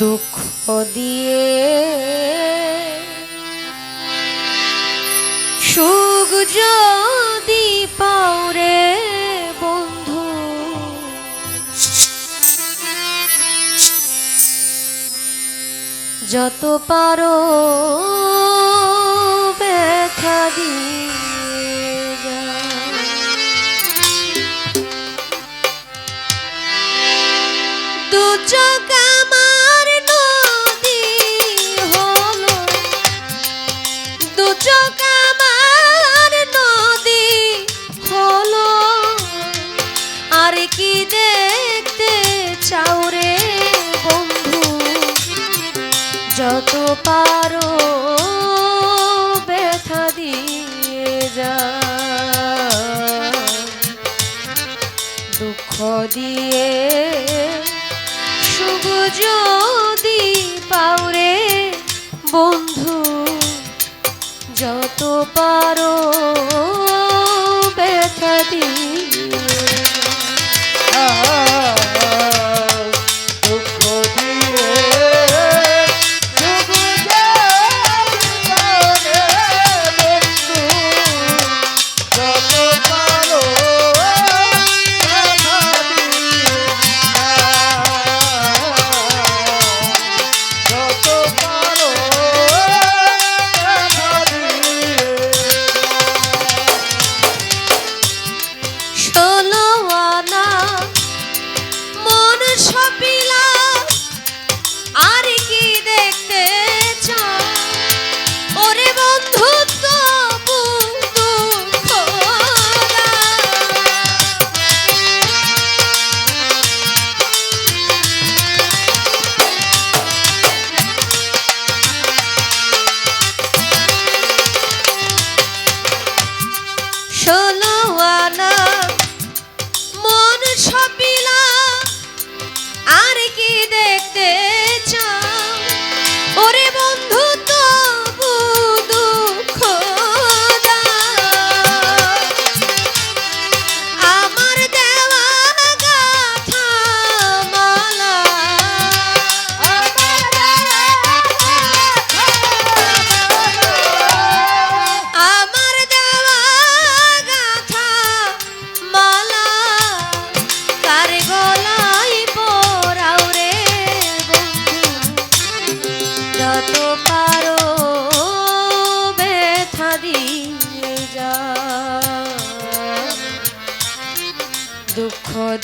দুঃখ দিয়ে। সুখ যদি পাওরে বন্ধু যত পারো ব্যথা দিয়ে। কি দেখতে চাও রে বন্ধু? যত পারো ব্যথা দিয়ে যা। দুঃখ দিয়ে শুভ যদি পাওরে বন্ধু, যত পারো puppy.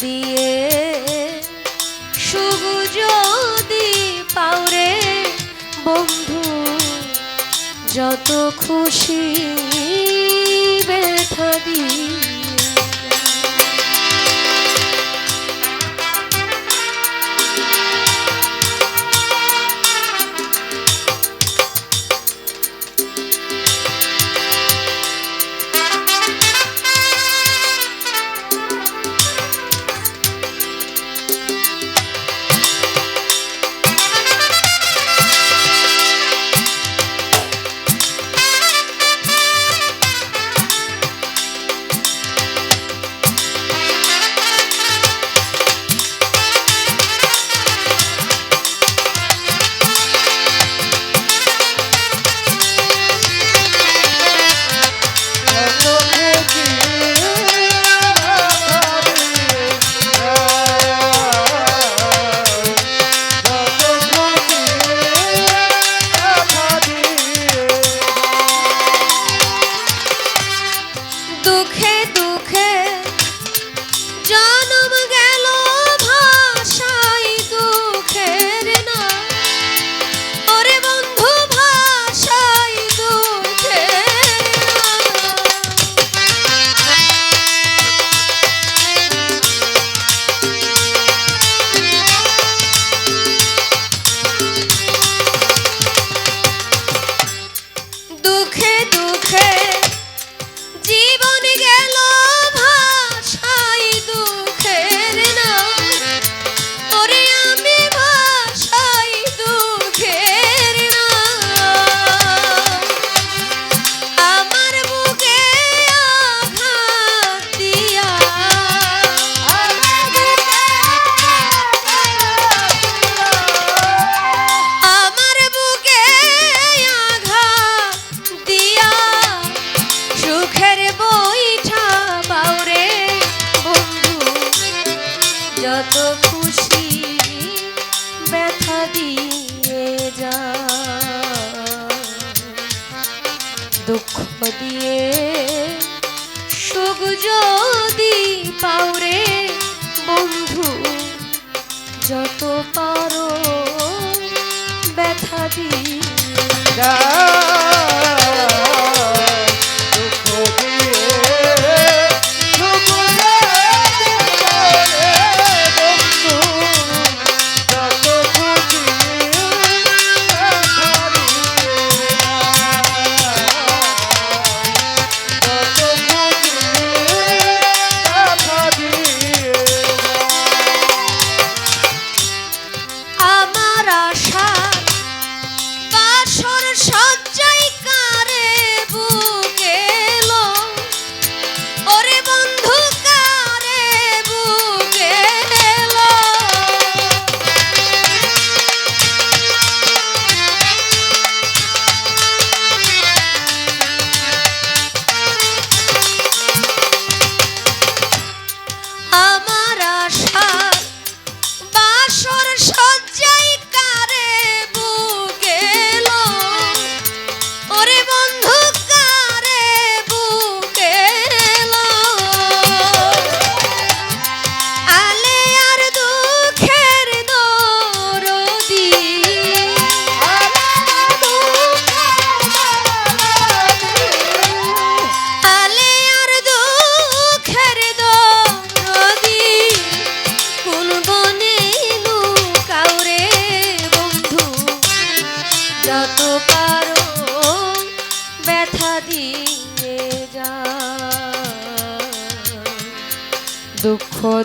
দিয়ে। শুভ যদি পাওরে বন্ধু যত খুশি দুঃখে যত খুশি ব্যথা দিয়ে যা দুঃখ দিয়ে সুখ যদি পাওরে বন্ধু যত পার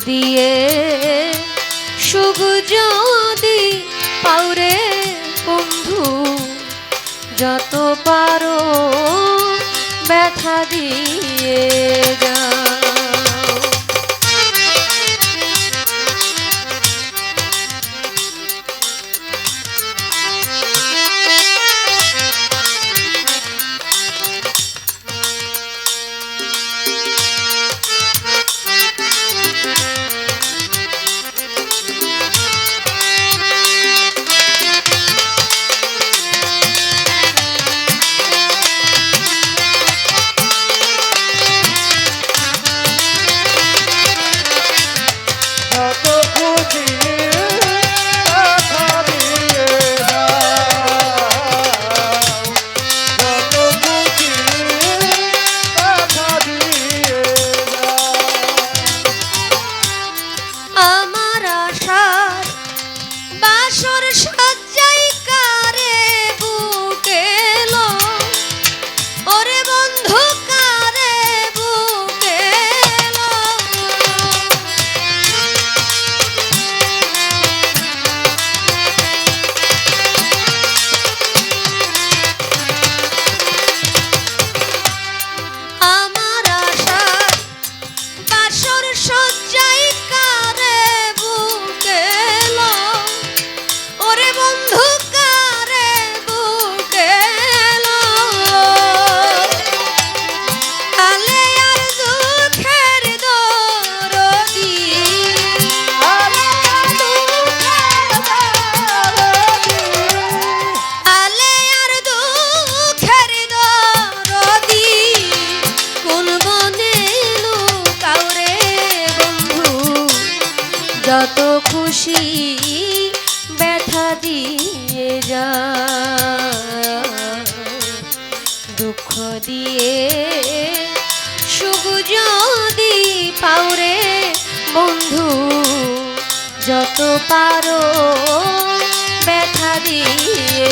দিয়ে শুভ যদি পাউরে বন্ধু যত পারো ব্যথা দিয়ে যা। সরষা দিয়ে। সুখ যদি পাওরে বন্ধু যত পারো ব্যথা দিয়ে।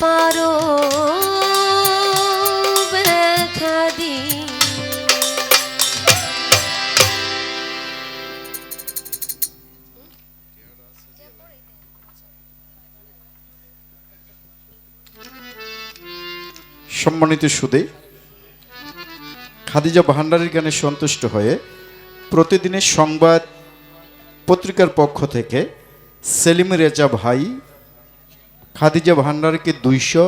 পারো ব্যথা দিয়ে সম্মানিত সুদে, খাদিজা ভান্ডারের গানে সন্তুষ্ট হয়ে প্রতিদিনের সংবাদ পত্রিকার পক্ষ থেকে সেলিম রেজা ভাই খাদিজা ভান্ডারকে দুইশো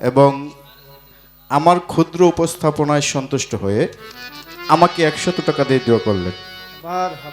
এবং আমার ক্ষুদ্র উপস্থাপনায় সন্তুষ্ট হয়ে আমাকে একশত টাকা দিয়ে দেওয়া করলেন।